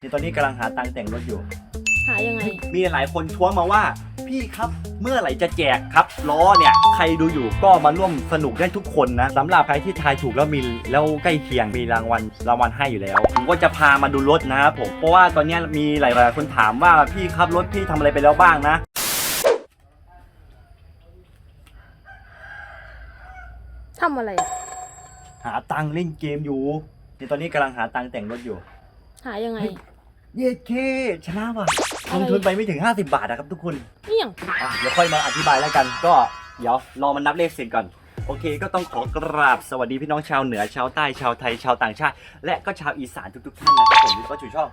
นี่ตอนนี้กำลังหาตังค์แต่งรถอยู่ หายังไง มีหลายคนท้วงมาว่า พี่ครับเมื่อไหร่จะแจกครับล้อเนี่ย ใครดูอยู่ก็มาร่วมสนุกได้ทุกคนนะสำหรับใครที่ทายถูกแล้วมีแล้วใกล้เคียงมีรางวัลรางวัลให้อยู่แล้ว ผมก็จะพามาดูรถนะครับผมเพราะว่าตอนนี้มีหลายๆคนถามว่าพี่ครับรถพี่ทำอะไรไปแล้วบ้างนะ ทำอะไรอะหาตังค์เล่นเกมอยู่นี่ตอนนี้กำลังหาตังค์แต่งรถอยู่ หายังไง เย้เคชนะว่ะลอะไรงทุนไปไม่ถึง 50 บาทนะครับทุกคนนี่ยังอะเดี๋ยวค่อยมาอธิบายแล้วกัน ก็เดี๋ยวรอมันนับเลขเสร็จก่อน โอเค ก็ต้องขอกราบสวัสดีพี่น้องชาวเหนือชาวใต้ชาวไทยชาวต่างชาติ และก็ชาวอีสานทุกๆท่านนะครับผมที่ก็ชูชอบ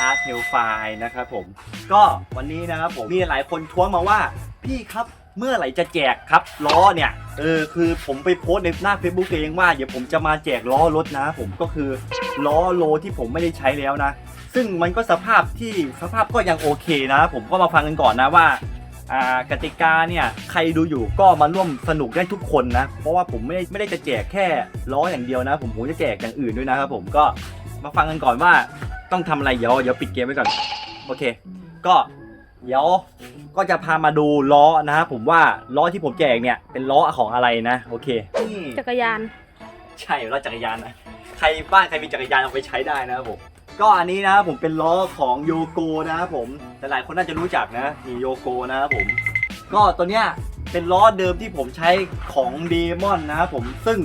อาร์ตเฮลไฟนะครับผม ก็วันนี้นะครับผมมีหลายคนท้วงมาว่าพี่ครับเมื่อไหร่จะแจกครับล้อเนี่ยเออคือผมไปโพสต์ในหน้า Facebook ตัวเองว่าเดี๋ยวผมจะมาแจกล้อรถนะ ผมก็คือล้อโลที่ผมไม่ได้ใช้แล้วนะ ซึ่งมันก็สภาพที่สภาพก็ยังโอเคนะ ผมก็มาฟังกันก่อนนะว่าอ่ากติกาเนี่ยใครดูอยู่ก็มาร่วมสนุกได้ทุกคนนะ เพราะว่าผมไม่ได้ไม่ได้จะแจกแค่ล้ออย่างเดียวนะ ผมผมจะแจกอย่างอื่นด้วยนะครับผมก็มาฟังกันก่อนว่าต้องทำอะไรเดี๋ยวเดี๋ยวปิดเกมไว้ก่อนโอเค ก็เดี๋ยวก็จะพามาดูล้อนะครับผมว่าล้อที่ผมแจกเนี่ยเป็นล้อของอะไรนะ โอเคนี่จักรยาน ใช่ล้อจักรยานนะใครบ้านใครมีจักรยานเอาไปใช้ได้นะครับผม ก็อันนี้นะครับผมเป็นล้อของโยโกนะครับผมแต่หลายคนน่าจะรู้จักนะนี่โยโกนะครับผม ก็ตัวเนี้ยเป็นล้อเดิมที่ผมใช้ของเดมอนนะครับผมซึ่ง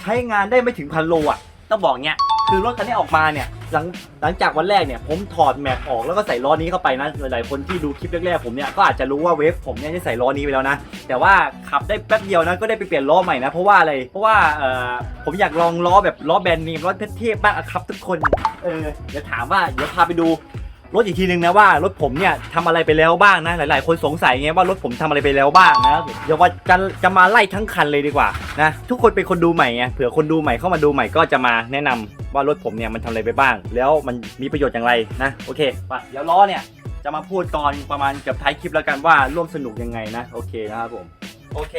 ใช้งานได้ไม่ถึงพันโลอะต้องบอกเนี้ยคือรถคันนี้ออกมาเนี่ย หลังหลังจากวันแรกเนี่ยผมถอดแม็กออกแล้วก็ใส่ล้อนี้เข้าไปนะหลายๆคนที่ดูคลิปแรกๆผมเนี่ยก็อาจจะรู้ว่าเวฟผมเนี่ยได้ใส่ล้อนี้ไปแล้วนะ แต่ว่าขับได้แป๊บเดียวนะก็ได้ไปเปลี่ยนล้อใหม่นะเพราะว่าอะไรเพราะว่าเออผมอยากลองล้อแบบล้อแบรนด์เนมล้อเทพๆบ้างอะครับทุกคนเออเดี๋ยวถามว่าเดี๋ยวพาไปดู รถอีกทีนึงนะว่ารถผมเนี่ยทำอะไรไปแล้วบ้างนะหลาย ๆ คนสงสัยไงว่ารถผมทำอะไรไปแล้วบ้างนะเดี๋ยวว่าจะจะมาไล่ทั้งคันเลยดีกว่านะทุกคนเป็นคนดูใหม่ไงเผื่อคนดูใหม่เข้ามาดูใหม่ก็จะมาแนะนำว่ารถผมเนี่ยมันทำอะไรไปบ้าง แล้วมันมีประโยชน์อย่างไรนะโอเคปะเดี๋ยวล้อเนี่ยจะมาพูดตอนประมาณเกับท้ายคลิปแล้วกันว่าร่วมสนุกยังไงนะโอเคนะครับผมโอเค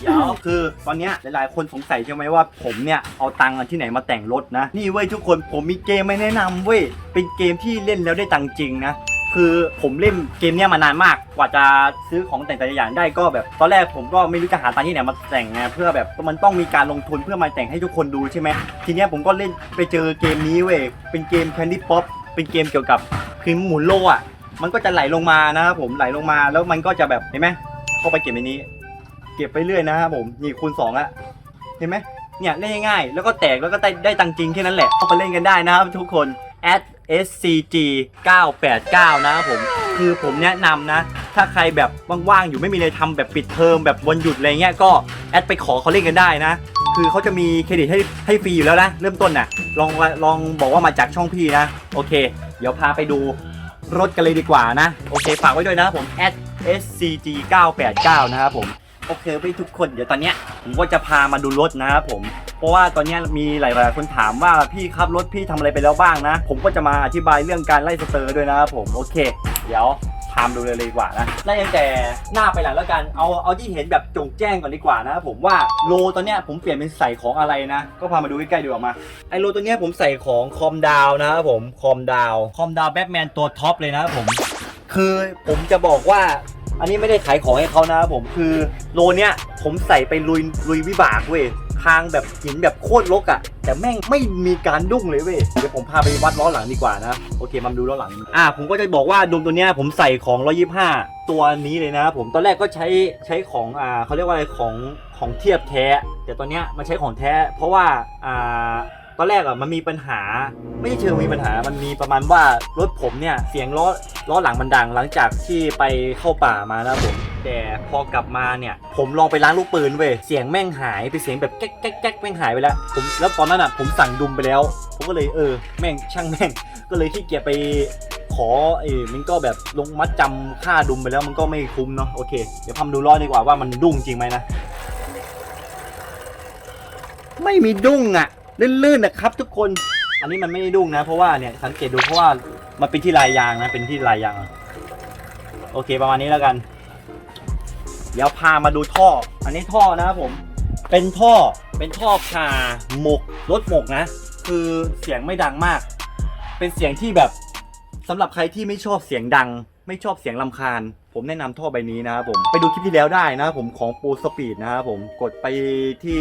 เดี๋ยวคือตอนเนี้ยหลายๆ คนสงสัยใช่ไหมว่าผมเนี่ยเอาตังค์ที่ไหนมาแต่งรถนะ นี่เว้ยทุกคนผมมีเกมไม่แนะนำเว้ยเป็นเกมที่เล่นแล้วได้ตังค์จริงนะ คือผมเล่นเกมเนี้ยมานานมากกว่าจะซื้อของแต่งแต่ละอย่างได้ก็แบบตอนแรกผมก็ไม่รู้จะหาตังค์ที่ไหนมาแต่งไงเพื่อแบบมันต้องมีการลงทุนเพื่อมาแต่งให้ทุกคนดูใช่ไหมทีเนี้ยผมก็เล่นไปเจอเกมนี้เว้ยเป็นเกม Candy Pop เป็นเกมเกี่ยวกับคือหมุนโลอะมันก็จะไหลลงมานะครับผมไหลลงมาแล้วมันก็จะแบบเห็นไหมเข้าไปเก็บในนี้ เก็บไปเรื่อยนะครับผมนี่คูณ2ละเห็นไหมเนี่ยเล่นง่ายๆแล้วก็แตกแล้วก็ได้ได้ตังจริงแค่นั้นแหละเข้าไปเล่นกันได้นะครับทุกคน at scg 989นะครับผมคือผมแนะนำนะ ถ้าใครแบบว่างๆอยู่ไม่มีอะไรทำแบบปิดเทอมแบบวันหยุดอะไรเงี้ยก็แอดไปขอเขาเล่นกันได้นะ คือเขาจะมีเครดิตให้ให้ฟรีอยู่แล้วนะ เริ่มต้นน่ะลองลองบอกว่ามาจากช่องพี่นะ โอเค เดี๋ยวพาไปดูรถกันเลยดีกว่านะ โอเค ฝากไว้ด้วยนะผม at scg 989นะครับผม โอเคไปทุกคนเดี๋ยวตอนเนี้ยผมก็จะพามาดูรถนะครับผมเพราะว่าตอนเนี้ยมีหลายๆคนถามว่าพี่ครับรถพี่ทำอะไรไปแล้วบ้างนะ ผมก็จะมาอธิบายเรื่องการไล่สเตอร์ด้วยนะครับผมโอเค เดี๋ยวพามดูเลยเลยดีกว่านะไล่ตั้งแต่หน้าไปหลังแล้วกันเอาเอาที่เห็นแบบจงแจ้งก่อนดีกว่านะครับผมว่าโลตอนเนี้ยผมเปลี่ยนเป็นใส่ของอะไรนะ ก็พามาดูใกล้ๆดีกว่ามาไอโลตัวเนี้ยผมใส่ของคอมดาวนะครับผมคอมดาวคอมดาวแบทแมนตัวท็อปเลยนะครับผม คือผมจะบอกว่า อันนี้ไม่ได้ขายของให้เขานะครับผมคือโลเนี้ยผมใส่ไปลุยลุยวิบากเว้ยทางแบบหินแบบโคตรรกอะ่ะ แต่แม่งไม่มีการดุ้งเลยเว้ยเดี๋ยวผมพาไปวัดล้อหลังดีกว่านะ โอเคมาดูล้อหลัง อ่าผมก็จะบอกว่าดุมตัวเนี้ยผมใส่ของ 125 ตัวนี้เลยนะครับผมตอนแรกก็ใช้ใช้ของอ่าเขาเรียกว่าอะไรของของเทียบแท้ แต่ตอนเนี้ยมาใช้ของแท้ เพราะว่าอ่า ตอนแรกอะมันมีปัญหา ไม่ใช่เชิงมีปัญหา มันมีประมาณว่ารถผมเนี่ยเสียงล้อล้อหลังมันดังหลังจากที่ไปเข้าป่ามานะผมแต่พอกลับมาเนี่ย ผมลองไปล้างลูกปืนเว้ยเสียงแม่งหายไปเสียงแบบแก๊กแก๊กแก๊กแม่งหายไปแล้วผมแล้วตอนนั้นอะผมสั่งดุมไปแล้ว ผมก็เลยเออแม่งช่างแม่ง ก็เลยที่เกียจไปขอเออมันก็แบบลงมัดจำค่าดุมไปแล้วมันก็ไม่คุ้มเนาะโอเคเดี๋ยวพามาดูล้อดีกว่าว่ามันดุ้งจริงไหมนะ ไม่มีดุ้งอะ ลื่นๆนะครับ ทุกคน อันนี้มันไม่ได้ดุ้งนะ เพราะว่าเนี่ยสังเกตดูเพราะว่ามันเป็นที่ลายยางนะ เป็นที่ลายยาง โอเคประมาณนี้แล้วกัน เดี๋ยวพามาดูท่อ อันนี้ท่อนะครับผม เป็นท่อ เป็นท่อผ่าหมกรถหมกนะ คือเสียงไม่ดังมาก เป็นเสียงที่แบบสำหรับใครที่ไม่ชอบเสียงดัง ไม่ชอบเสียงลำคาญ ผมแนะนำท่อใบนี้นะครับผมไปดูคลิปที่แล้วได้นะครับผมของปูสปีดนะครับผมกดไปที่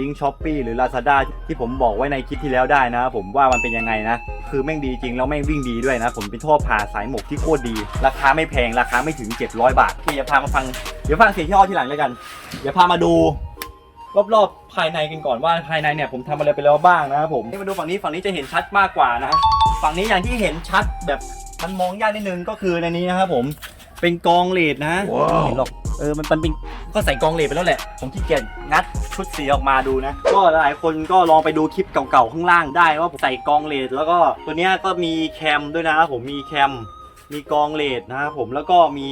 ลิงก์ช้อปปีหรือ Lazada ที่ผมบอกไว้ในคลิปที่แล้วได้นะครับผมว่ามันเป็นยังไงนะ คือแม่งดีจริง แล้วแม่งวิ่งดีด้วยนะผมเป็นท่อผ่าสายหมกที่โคตรดี ราคาไม่แพงราคาไม่ถึง 700 บาทที่จะพามาฟังเดี๋ยวฟังเสียงที่อ้อที่หลังแล้วกัน เดี๋ยวพามาดูรอบๆภายในกันก่อนว่าภายในเนี่ยผมทำอะไรไปแล้วบ้างนะครับผมนี่มาดูฝั่งนี้ฝั่งนี้จะเห็นชัดมากกว่านะ ฝั่งนี้อย่างที่เห็นชัดแบบ มันมองยากนิดนึงก็คือในนี้นะครับผมเป็นกองเลดนะไม่เห็นหรอกเออมันมันเป็นก็ใส่กองเลดไปแล้วแหละ ผมขี้เกียจงัดชุดสีออกมาดูนะ ก็หลายคนก็ลองไปดูคลิปเก่าๆข้างล่างได้ว่าผมใส่กองเลดแล้วก็ตัวเนี้ยก็มีแคมด้วยนะครับผมมีแคมมีกองเลดนะครับผมแล้วก็มี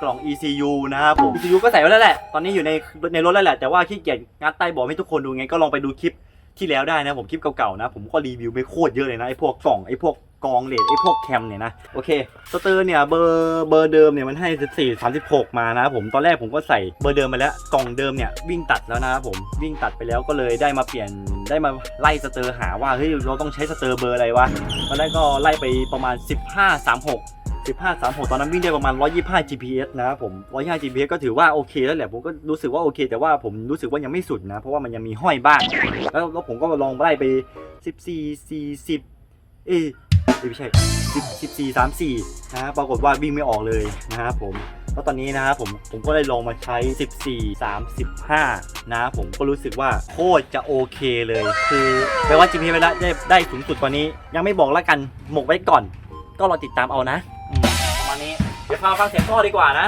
กล่อง ECU นะครับผม ECU ก็ใส่ไว้แล้วแหละ ตอนนี้อยู่ในในรถแล้วแหละ แต่ว่าขี้เกียจงัดใต้เบาะให้ทุกคนดูไง ก็ลองไปดูคลิปที่แล้วได้นะผมคลิปเก่าๆนะ ผมก็รีวิวไปโคตรเยอะเลยนะไอ้พวกกล่องไอ้พวก กองเลดไอ้พวกแคมเนี่ยนะโอเคสเตอร์เนี่ยเบอร์เบอร์เดิมเนี่ยมันให้ 14 36 มานะครับผมตอนแรกผมก็ใส่เบอร์เดิมไปแล้วกล่องเดิมเนี่ยวิ่งตัดแล้วนะครับผมวิ่งตัดไปแล้วก็เลยได้มาเปลี่ยนได้มาไล่สเตอร์หาว่าเฮ้ยเราต้องใช้สเตอร์เบอร์อะไรวะตอนแรกก็ไล่ไปประมาณ 15 36 15 36 ตอนนั้นวิ่งได้ประมาณ 125 GPS นะครับผม 125 GPS ก็ถือว่าโอเคแล้วแหละ ผมก็รู้สึกว่าโอเค แต่ว่าผมรู้สึกว่ายังไม่สุดนะ เพราะว่ามันยังมีห้อยบ้าง แล้วผมก็ลองไล่ไป 14 40 เอ ไม่ใช่10 14 34นะฮะปรากฏว่าวิ่งไม่ออกเลยนะครับผมแล้วตอนนี้นะครับผมผมก็ได้ลองมาใช้ 14 35 นะครับผมก็รู้สึกว่าโคตรจะโอเคเลย คือแปลว่า GPS ไปได้ได้ได้สูงสุดกว่านี้ ยังไม่บอกแล้วกันหมกไว้ก่อน ก็รอติดตามเอานะประมาณนี้เดี๋ยวพาฟังเสียงท่อดีกว่านะ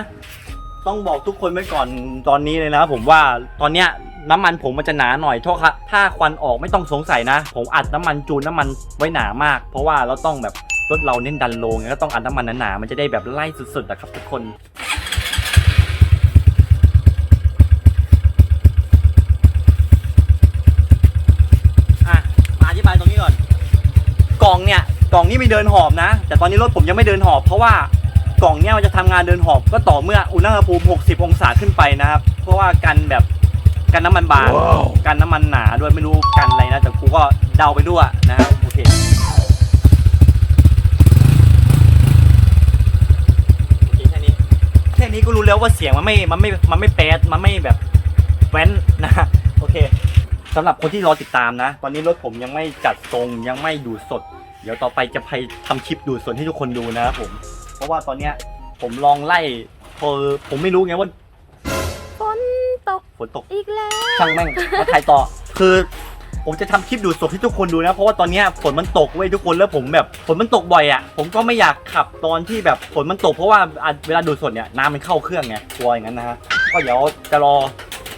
ต้องบอกทุกคนไว้ก่อนตอนนี้เลยนะผมว่าตอนเนี้ย น้ำมันผมมันจะหนาหน่อยโทษครับถ้าควันออกไม่ต้องสงสัยนะ ผมอัดน้ำมันจูนน้ำมันไว้หนามาก เพราะว่าเราต้องแบบรถเราเน้นดันโลงไงก็ต้องอัดน้ำมันหนาๆมันจะได้แบบไล่สุดๆนะครับทุกคนอะอธิบายตรงนี้ก่อนกล่องเนี่ยกล่องนี้ไม่เดินหอบนะ แต่ตอนนี้รถผมยังไม่เดินหอบเพราะว่ากล่องเนี่ยมันจะทำงานเดินหอบก็ต่อเมื่ออุณหภูมิ 60 องศาขึ้นไปนะครับ เพราะว่ากันแบบ กันน้ำมันบางกันน้ำมันหนาด้วยไม่รู้กันอะไรนะแต่กูก็เดาไปด้วยนะครับโอเคโอเคแค่นี้แค่นี้ก็รู้แล้วว่าเสียงมันไม่ มันไม่ มันไม่แป๊ดมันไม่แบบแว้นนะโอเคสำหรับคนที่รอติดตามนะ ตอนนี้รถผมยังไม่จัดทรงยังไม่ดูดสด เดี๋ยวต่อไปจะไปทำคลิปดูดสดให้ทุกคนดูนะครับผม เพราะว่าตอนเนี้ยผมลองไล่พอผมไม่รู้ไงว่าฝนตก ฝนตกอีกแล้วช่างแม่งมาถ่ายต่อ คือผมจะทำคลิปดูดสดให้ทุกคนดูนะ เพราะว่าตอนเนี้ยฝนมันตกเว้ยทุกคนแล้วผมแบบฝนมันตกบ่อยอะ่ะผมก็ไม่อยากขับตอนที่แบบฝนมันตกเพราะว่าอะเวลาดูดสดเนี่ยน้ำมันเข้าเครื่องไงกลัวอย่างนั้นนะฮะก็เดี๋ยวจะรอ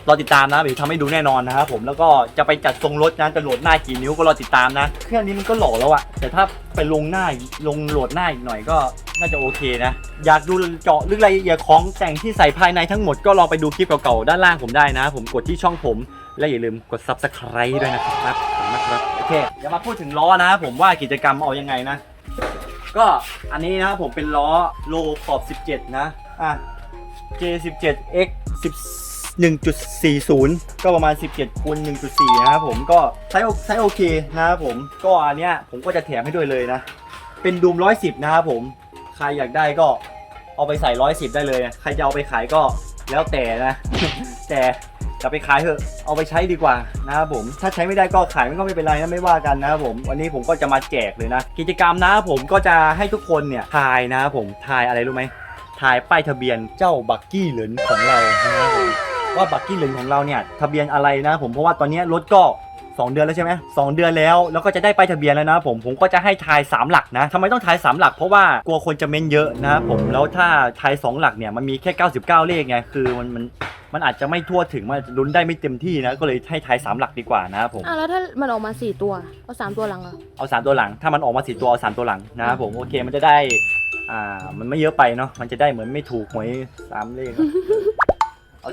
รอติดตามนะเดี๋ยวทำให้ดูแน่นอนนะครับผมแล้วก็จะไปจัดทรงรถนะจะโหลดหน้ากี่นิ้วก็รอติดตามนะ เครื่องนี้มันก็หล่อแล้วอะแต่ถ้าไปลงหน้าลงโหลดหน้าอีกหน่อยก็น่าจะโอเคนะ อยากดูเจาะลึกรายละเอียดของแต่งที่ใส่ภายในทั้งหมดก็ลองไปดูคลิปเก่าๆด้านล่างผมได้นะ ผมกดที่ช่องผม และอย่าลืมกด subscribe ด้วยนะครับขอบคุณมากครับโอเคเดี๋ยวมาพูดถึงล้อนะผมว่ากิจกรรมเอายังไงนะ ก็อันนี้นะครับผมเป็นล้อโลขอบ 17 นะอะ J17X 1.40 ก็ประมาณ 17คูณ1.4 นะครับผมก็ใช้โอใช้โอเคนะครับผม ก็อันเนี้ยผมก็จะแถมให้ด้วยเลยนะ เป็นดูม 110 นะครับผม ใครอยากได้ก็เอาไปใส่ 110 ได้เลยนะใครจะเอาไปขายก็แล้วแต่นะ แต่จะไปขายเถอะ เอาไปใช้ดีกว่านะครับผม ถ้าใช้ไม่ได้ก็ขายมันก็ไม่เป็นไรนะไม่ว่ากันนะครับผม วันนี้ผมก็จะมาแจกเลยนะ กิจกรรมนะครับผมก็จะให้ทุกคนเนี่ยทายนะครับผม ทายอะไรรู้ไหม ทายป้ายทะเบียนเจ้าบักกี้เหลินของเรานะครับผม ว่าบักกี้เหลินของเราเนี่ยทะเบียนอะไรนะผมเพราะว่าตอนนี้รถก็2เดือนแล้วใช่ไหมสองเดือนแล้วแล้วก็จะได้ป้ายทะเบียนแล้วนะผมผมก็จะให้ทาย 3 หลักนะทำไมต้องทาย 3 หลักเพราะว่ากลัวคนจะเม้นเยอะนะครับผมแล้วถ้าทาย 2 หลักเนี่ยมันมีแค่ 99 เลขไงคือมันมันมันอาจจะไม่ทั่วถึงมันอาจจะลุ้นได้ไม่เต็มที่นะก็เลยให้ทาย 3 หลักดีกว่านะครับผมอะแล้วถ้ามันออกมาสี่ตัวเอาสามตัวหลังเหรอเอา 3 ตัวหลัง ถ้ามันออกมาสี่ตัวเอาสามตัวหลังนะครับผมโอเคมันจะได้อ่ามันไม่เยอะไปเนาะมันจะได้เหมือนไม่ถูกหวยสามเลขโอ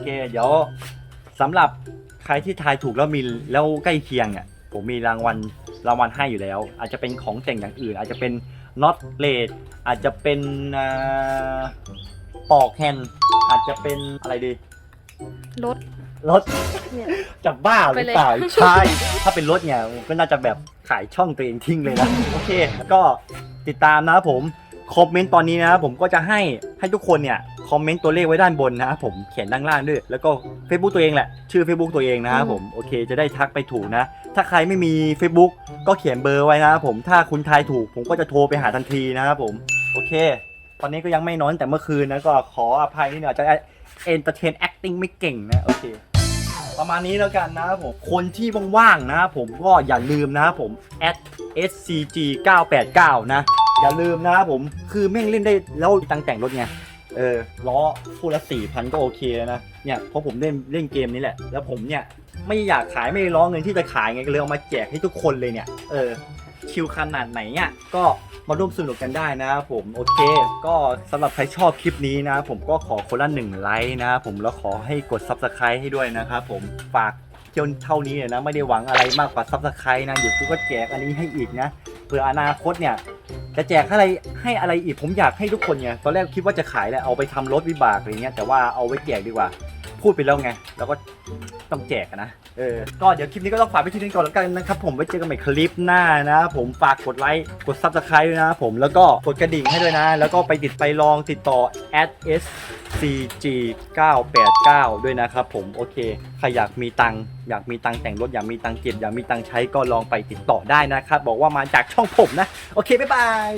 เคเดี๋ยวสำหรับใครที่ทายถูกแล้วมีแล้วใกล้เคียงเนี่ยผมมีรางวัลรางวัลให้อยู่แล้ว อาจจะเป็นของแต่งอย่างอื่น อาจจะเป็นน็อตเลดอาจจะเป็นอ่าปอกแฮนด์อาจจะเป็นอะไรดีรถรถเนี่ยจะบ้าหรือเปล่าไปเลยใช่ถ้าเป็นรถเนี่ยก็น่าจะแบบขายช่องตัวเองทิ้งเลยนะโอเค ก็ติดตามนะครับผมคอมเมนต์ตอนนี้นะครับผมก็จะให้ให้ทุกคนเนี่ย คอมเมนต์ตัวเลขไว้ด้านบนนะครับผมเขียนด้านล่างด้วย แล้วก็ Facebook ตัวเองแหละ ชื่อ Facebook ตัวเองนะครับผมโอเค จะได้ทักไปถูกนะ ถ้าใครไม่มี Facebook ก็เขียนเบอร์ไว้นะครับผมถ้าคุณทายถูก ผมก็จะโทรไปหาทันทีนะครับผมโอเค ตอนนี้ก็ยังไม่นอนแต่เมื่อคืนนะก็ขออภัยนิดหน่อยจะ entertain acting ไม่เก่งนะโอเคประมาณนี้แล้วกันนะครับผมคนที่ว่างๆนะครับผมก็อย่าลืมนะครับผม scg 989 นะอย่าลืมนะครับผมคือแม่งเล่นได้แล้วตังแต่งรถไง เออล้อคู่ละสี่พันก็โอเคแล้วนะเนี่ยเพราะผมเล่นเล่นเกมนี้แหละ แล้วผมเนี่ยไม่อยากขายไม่ร้องเงินที่จะขายไงก็เลยเอามาแจกให้ทุกคนเลยเนี่ยเออคิวขนาดไหนเนี่ยก็มาร่วมสนุกกันได้นะครับผมโอเค ก็สำหรับใครชอบคลิปนี้นะ ผมก็ขอคนละหนึ่งไลค์นะผมแล้วขอให้กด subscribe ให้ด้วยนะครับผมฝากจนเท่านี้เลยนะไม่ได้หวังอะไรมากกว่า subscribe นะเดี๋ยวกูก็แจกอันนี้ให้อีกนะเผื่ออนาคตเนี่ย จะแจกอะไรให้อะไรอีกผมอยากให้ทุกคนไงตอนแรกคิดว่าจะขายแหละเอาไปทำรถวิบากอะไรเงี้ยแต่ว่าเอาไว้แจกดีกว่า พูดไปแล้วไงแล้วก็ต้องแจกอะนะเออก็เดี๋ยวคลิปนี้ก็ต้องฝากไปที่นี่ก่อนแล้วกันนะครับผมไว้เจอกันใหม่คลิปหน้านะผมฝากกดไลค์กดซับสไครต์ด้วยนะผมแล้วก็กดกระดิ่งให้ด้วยนะ แล้วก็ไปติดไปลองติดต่อ @scg 989 ด้วยนะครับผมโอเคใครอยากมีตังค์อยากมีตังค์แต่งรถอยากมีตังค์เก็บอยากมีตังค์ใช้ก็ลองไปติดต่อได้นะครับ บอกว่ามาจากช่องผมนะ โอเค บ๊ายบาย